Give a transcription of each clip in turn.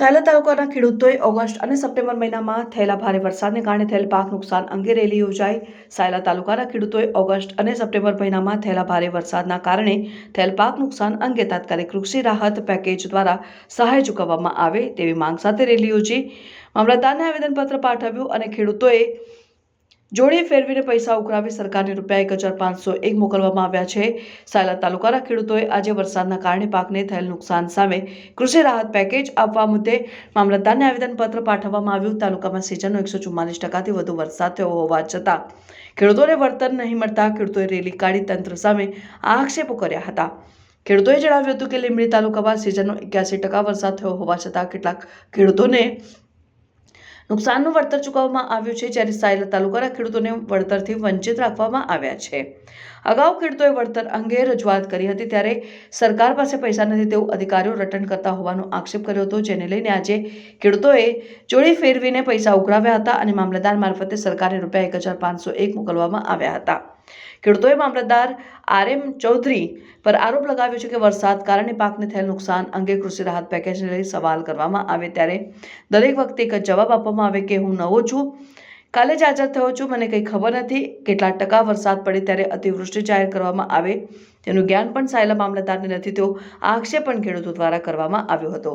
સાયલા તાલુકાના ખેડૂતોએ ઓગસ્ટ અને સપ્ટેમ્બર મહિનામાં થયેલા ભારે વરસાદને કારણે થયેલ પાક નુકસાન અંગે રેલી યોજાઈ. સાયલા તાલુકાના ખેડૂતોએ ઓગસ્ટ અને સપ્ટેમ્બર મહિનામાં થયેલા ભારે વરસાદના કારણે થયેલ પાક નુકસાન અંગે તાત્કાલિક કૃષિ રાહત પેકેજ દ્વારા સહાય ચૂકવવામાં આવે તેવી માંગ સાથે રેલી યોજી. મામલતદારને આવેદનપત્ર પાઠવ્યું અને ખેડૂતોએ જોડે ફેરવીને પૈસા ઉઘરાવી સરકારને રૂપિયા એક હજાર પાંચસો એક મોકલવામાં આવ્યા છે. સાયલા તાલુકાના ખેડૂતોએ આજે વરસાદના કારણે પાકને થયેલ નુકસાન સામે કૃષિ રાહત પેકેજ આપવા મુદ્દે મામલતદારને આવેદનપત્ર પાઠવવામાં આવ્યું. તાલુકામાં સિઝનનો એકસો ચુમ્માલીસ ટકાથી વધુ વરસાદ થયો હોવા છતાં ખેડૂતોને વળતર નહીં મળતા ખેડૂતોએ રેલી કાઢી તંત્ર સામે આક્ષેપો કર્યા હતા. ખેડૂતોએ જણાવ્યું હતું કે લીંબડી તાલુકામાં સિઝનનો એક્યાસી ટકા વરસાદ થયો હોવા છતાં કેટલાક ખેડૂતોને નુકસાનનું વળતર ચૂકવવામાં આવ્યું છે જ્યારે સાયલા તાલુકાના ખેડૂતોને વળતરથી વંચિત રાખવામાં આવ્યા છે. અગાઉ ખેડૂતોએ વળતર અંગે રજૂઆત કરી હતી ત્યારે સરકાર પાસે પૈસા નથી તેવું અધિકારીઓ રટણ કરતા હોવાનો આક્ષેપ કર્યો હતો, જેને લઈને આજે ખેડૂતોએ જોડી ફેરવીને પૈસા ઉઘરાવ્યા હતા અને મામલતદાર મારફતે સરકારે રૂપિયા એક હજાર પાંચસો એક મોકલવામાં આવ્યા હતા. ખેડૂતોએ મામલતદાર આર એમ ચૌધરી પર આરોપ લગાવ્યો છે કે વરસાદ કારણે પાકને થયેલ નુકસાન અંગે કૃષિ રાહત પેકેજને લઈ સવાલ કરવામાં આવે ત્યારે દરેક વખતે એક જવાબ આપવામાં આવે કે હું નવો છું. કાલે જ આઝાદ થયો છું. મને કંઈ ખબર નથી કેટલા ટકા વરસાદ પડે ત્યારે અતિવૃષ્ટિ જાહેર કરવામાં આવે. તેનું જ્ઞાન પણ સાયલા મામલતદારને નથી. તેવો આક્ષેપ પણ ખેડૂતો દ્વારા કરવામાં આવ્યો હતો.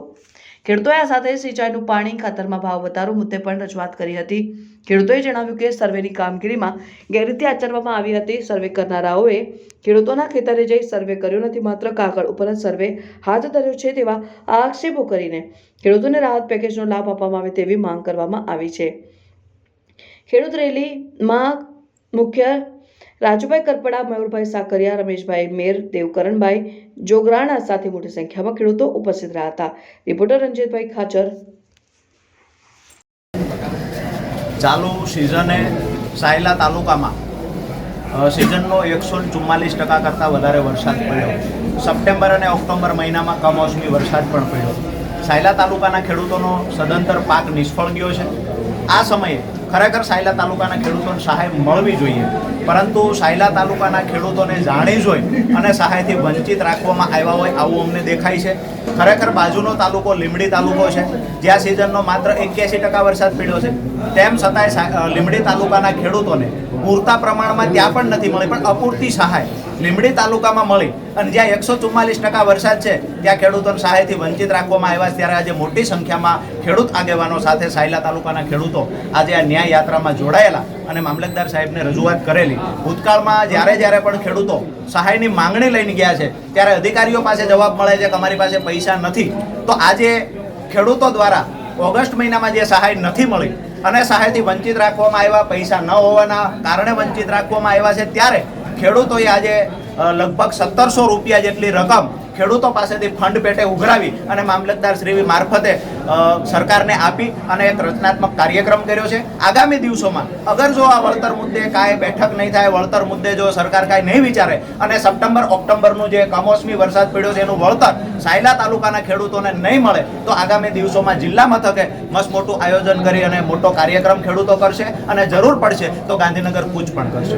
ખેડૂતોએ આ સાથે સિંચાઈનું પાણી ખાતરમાં ભાવ વધારો મુદ્દે પણ રજૂઆત કરી હતી. ખેડૂતોએ જણાવ્યું કે સર્વેની કામગીરીમાં ગેરરીતિ આચરવામાં આવી હતી. સર્વે કરનારાઓએ ખેડૂતોના ખેતરે જઈ સર્વે કર્યો નથી. માત્ર કાગળ ઉપર જ સર્વે હાથ ધર્યો છે તેવા આક્ષેપો કરીને ખેડૂતોને રાહત પેકેજનો લાભ આપવામાં આવે તેવી માંગ કરવામાં આવી છે. ખેડૂત રેલીમાં મુખ્ય રાજુભાઈ કરપડા, મયુરભાઈ સાકરિયા, રમેશભાઈ મેર, દેવકરણભાઈ જોગરાણા સાથે મોટી સંખ્યામાં ખેડૂતો ઉપસ્થિત રહ્યા હતા. રિપોર્ટર રંજીતભાઈ ખાચર. ચાલુ સિઝને સાયલા તાલુકામાં સિઝનનો એકસો ચુમ્માલીસ ટકા કરતાં વધારે વરસાદ પડ્યો. સપ્ટેમ્બર અને ઓક્ટોબર મહિનામાં કમોસમી વરસાદ પણ પડ્યો. સાયલા તાલુકાના ખેડૂતોનો સદંતર પાક નિષ્ફળ ગયો છે. આ સમયે ખરેખર સાયલા તાલુકાના ખેડૂતોને સહાય મળવી જોઈએ. પરંતુ સાયલા તાલુકાના ખેડૂતોને જાણી જોઈ અને સહાયથી વંચિત રાખવામાં આવ્યા હોય આવું અમને દેખાય છે. ખરેખર બાજુનો તાલુકો લીમડી તાલુકો છે. જ્યાં સિઝનનો માત્ર એક્યાસી ટકા વરસાદ પડ્યો છે. તેમ છતાંય લીમડી તાલુકાના ખેડૂતોને પૂરતા પ્રમાણમાં ત્યાં પણ નથી મળી, પણ અપૂરતી સહાય લીંબડી તાલુકામાં મળી. અને જ્યાં એકસો ચુમ્માલીસ ટકા વરસાદ છે, ત્યાં ખેડૂતોને સહાયથી વંચિત રાખવામાં આવ્યા છે. ત્યારે આજે મોટી સંખ્યામાં ખેડૂત આગેવાનો સાથે સાયલા તાલુકાના ખેડૂતો આજે આ ન્યાય યાત્રામાં જોડાયેલા અને મામલતદાર સાહેબને રજૂઆત કરેલી. ભૂતકાળમાં જ્યારે જ્યારે પણ ખેડૂતો સહાયની માંગણી લઈને ગયા છે, ત્યારે અધિકારીઓ પાસે જવાબ મળે છે કે અમારી પાસે પૈસા નથી. તો આજે ખેડૂતો દ્વારા ઓગસ્ટ મહિનામાં જે સહાય નથી મળી અને સહાયથી વંચિત રાખવામાં આવ્યા, પૈસા ન હોવાના કારણે વંચિત રાખવામાં આવ્યા છે. ત્યારે ખેડૂતોએ આજે લગભગ સત્તરસો રૂપિયા જેટલી રકમ ખેડૂતો પાસેથી ફંડ પેટે ઉઘરાવી અને મામલતદાર શ્રી મારફતે સરકારને આપી અને એક રચનાત્મક કાર્યક્રમ કર્યો છે. આગામી દિવસોમાં અગર જો આ વળતર મુદ્દે કાંઈ બેઠક નહીં થાય, વળતર મુદ્દે જો સરકાર કાંઈ નહીં વિચારે અને સપ્ટેમ્બર, ઓક્ટોબરનું જે કમોસમી વરસાદ પડ્યો છે, એનું વળતર સાયલા તાલુકાના ખેડૂતોને નહીં મળે, તો આગામી દિવસોમાં જિલ્લા મથકે મસ્ત મોટું આયોજન કરી અને મોટો કાર્યક્રમ ખેડૂતો કરશે અને જરૂર પડશે તો ગાંધીનગર કૂચ પણ કરશે.